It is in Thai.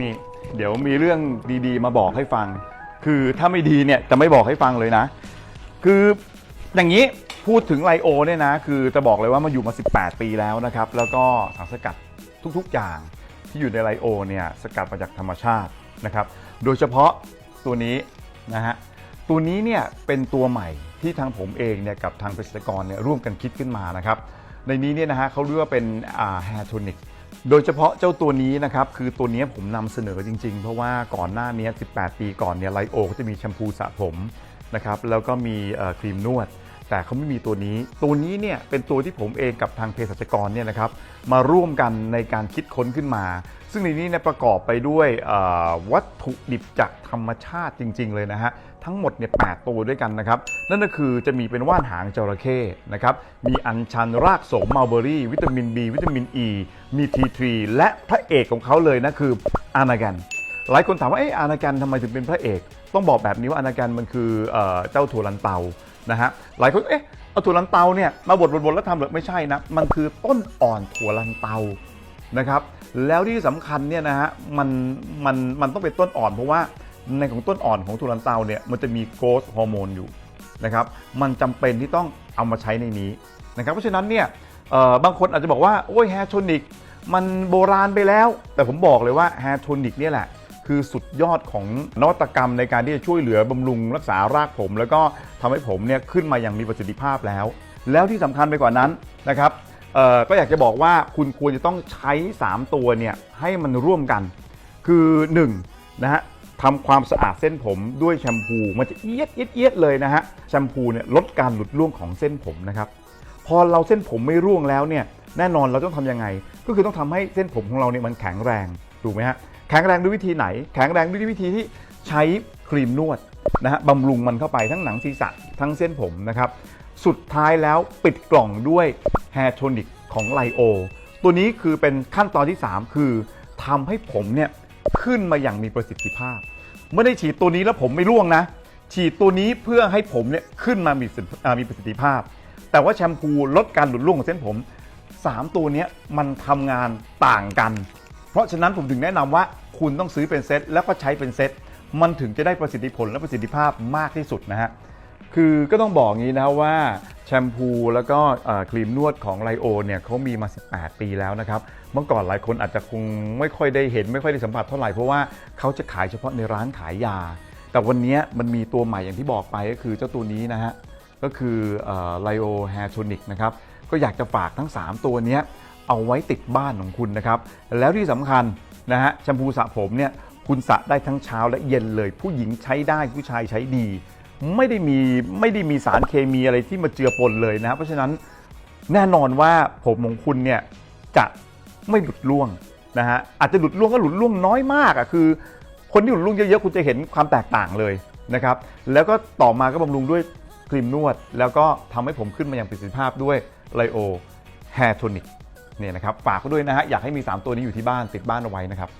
นี่ เดี๋ยวมีเรื่องดีๆ มาบอกให้ฟัง คือถ้าไม่ดีเนี่ยจะไม่บอกให้ฟังเลยนะ คืออย่างนี้พูดถึงไลโอเนี่ยนะ คือจะบอกเลยว่ามาอยู่มา 18 ปีแล้วนะครับ แล้วก็สารสกัดทุกๆอย่างที่อยู่ในไลโอเนี่ยสกัดมาจากธรรมชาตินะครับ โดยเฉพาะตัวนี้นะฮะตัวนี้เนี่ยเป็นตัวใหม่ที่ทางผมเองเนี่ยกับทางเกษตรกรเนี่ยร่วมกันคิดขึ้นมานะครับ ในนี้เนี่ยนะฮะเขาเรียกว่าเป็นอ่า hair tonic โดยเฉพาะเจ้าตัวนี้นะครับคือตัวนี้ผมนำเสนอจริง ๆ เพราะว่าก่อนหน้านี้ 18 ปีก่อนเนี่ยไลโอเขาจะมีแชมพูสระผมนะครับแล้วก็มีครีมนวด แต่เขาไม่มีตัวนี้ ตัวนี้เนี่ยเป็นตัวที่ผมเองกับทางเภสัชกรเนี่ยนะครับมาร่วมกันในการคิดค้นขึ้นมา ซึ่งในนี้เนี่ยประกอบไปด้วยวัตถุดิบจากธรรมชาติจริง ๆ เลยนะฮะทั้งหมดเนี่ยแตัวด้วยกันนะครับ นั่นก็คือจะมีเป็นว่านหางจระเข้นะครับมีอัญชันรากโสมมัลเบอรี่ วิตามิน B วิตามิน E มี T3 และพระเอกของเขาเลยนะคืออานาแกนหลายคนถามว่าเอ๊ะอานาแกนทำไมถึงเป็นพระเอก ต้องบอกแบบนี้ว่าอานาแกนมันคือเอ่อเจ้าถั่วลันเตา นะฮะหลายคนเอ๊ะเอาถั่วลันเตาเนี่ยมาบดบดบดแล้วทำหรือไม่ใช่นะมันคือต้นอ่อนถั่วลันเตานะครับ แล้วที่สำคัญเนี่ยนะฮะมันมันมันต้องเป็นต้นอ่อนเพราะว่าในของต้นอ่อนของทุลันเตาเนี่ยมันจะมีโกรทฮอร์โมนอยู่นะครับมันจำเป็นที่ต้องเอามาใช้ในนี้นะครับเพราะฉะนั้นเนี่ยบางคนอาจจะบอกว่าโอ้ยแฮร์โทนิกมันโบราณไปแล้ว แต่ผมบอกเลยว่าแฮร์โทนิกเนี่ยแหละ คือสุดยอดของนวัตกรรมในการที่จะช่วยเหลือบำรุงรักษารากผม แล้วก็ทำให้ผมเนี่ยขึ้นมาอย่างมีประสิทธิภาพแล้ว แล้วที่สำคัญไปกว่านั้นนะครับก็อยากจะบอกว่าคุณควรจะต้องใช้ 3 ตัวเนี่ยให้มันร่วมกัน คือ1นะฮะทำความสะอาดเส้นผมด้วยแชมพูมันจะเอียดเอียดเอียดเลยนะฮะแชมพูเนี่ยลดการหลุดร่วงของเส้นผมนะครับพอเราเส้นผมไม่ร่วงแล้วเนี่ยแน่นอนเราต้องทำยังไง ก็คือต้องทำให้เส้นผมของเราเนี่ยมันแข็งแรงถูกไหมฮะ แข็งแรงด้วยวิธีไหน แข็งแรงด้วยวิธีที่ใช้ครีมนวดนะฮะบำรุงมันเข้าไปทั้งหนังศีรษะทั้งเส้นผมนะครับ สุดท้ายแล้วปิดกล่องด้วย Hair Tonic ของไลโอตัวนี้คือเป็นขั้นตอนที่ 3 คือทำให้ผมเนี่ยขึ้นมาอย่างมีประสิทธิภาพ ไม่ได้ฉีดตัวนี้แล้วผมไม่ร่วงนะ ฉีดตัวนี้เพื่อให้ผมเนี่ยขึ้นมามีมีประสิทธิภาพ แต่ว่าแชมพูลดการหลุดร่วงของเส้นผม 3 ตัวนี้มันทำงานต่างกัน ราะฉะนั้นผมถึงแนะนำว่าคุณต้องซื้อเป็นเซตแล้วก็ใช้เป็นเซตมันถึงจะได้ประสิทธิผลและประสิทธิภาพมากที่สุดนะฮะ คือก็ต้องบอกงี้นะครับว่าแชมพูแล้วก็เอ่อครีมนวดของไลโอเนี่ยเขามีมา 18 ปีแล้วนะครับ เมื่อก่อนหลายคนอาจจะคงไม่ค่อยได้เห็นไม่ค่อยได้สัมผัสเท่าไหร่ เพราะว่าเขาจะขายเฉพาะในร้านขายยา แต่วันนี้มันมีตัวใหม่อย่างที่บอกไปก็คือเจ้าตัวนี้นะฮะ ก็คือไลโอแฮร์โทนิกนะครับ ก็อยากจะฝากทั้ง 3 ตัวเนี้ย เอาไว้ติดบ้านของคุณนะครับ แล้วที่สำคัญนะฮะแชมพูสระผมเนี่ยคุณสระได้ทั้งเช้าและเย็นเลย ผู้หญิงใช้ได้ผู้ชายใช้ดี ไม่ได้มีไม่ได้มีสารเคมีอะไรที่มาเจือปนเลยนะครับเพราะฉะนั้นแน่นอนว่าผมของคุณเนี่ยจะไม่หลุดร่วงนะฮะอาจจะหลุดร่วงก็หลุดร่วงน้อยมากอะคือ คนที่หลุดร่วงเยอะๆคุณจะเห็นความแตกต่างเลยนะครับแล้วก็ต่อมาก็บำรุงด้วยครีมนวด แล้วก็ทำให้ผมขึ้นมาอย่างประสิทธิภาพด้วยไลโอแฮร์โทนิก เนี่ยนะครับฝากไว้ด้วยนะฮะอยากให้มี 3 ตัวนี้อยู่ที่บ้านติดบ้านเอาไว้นะครับ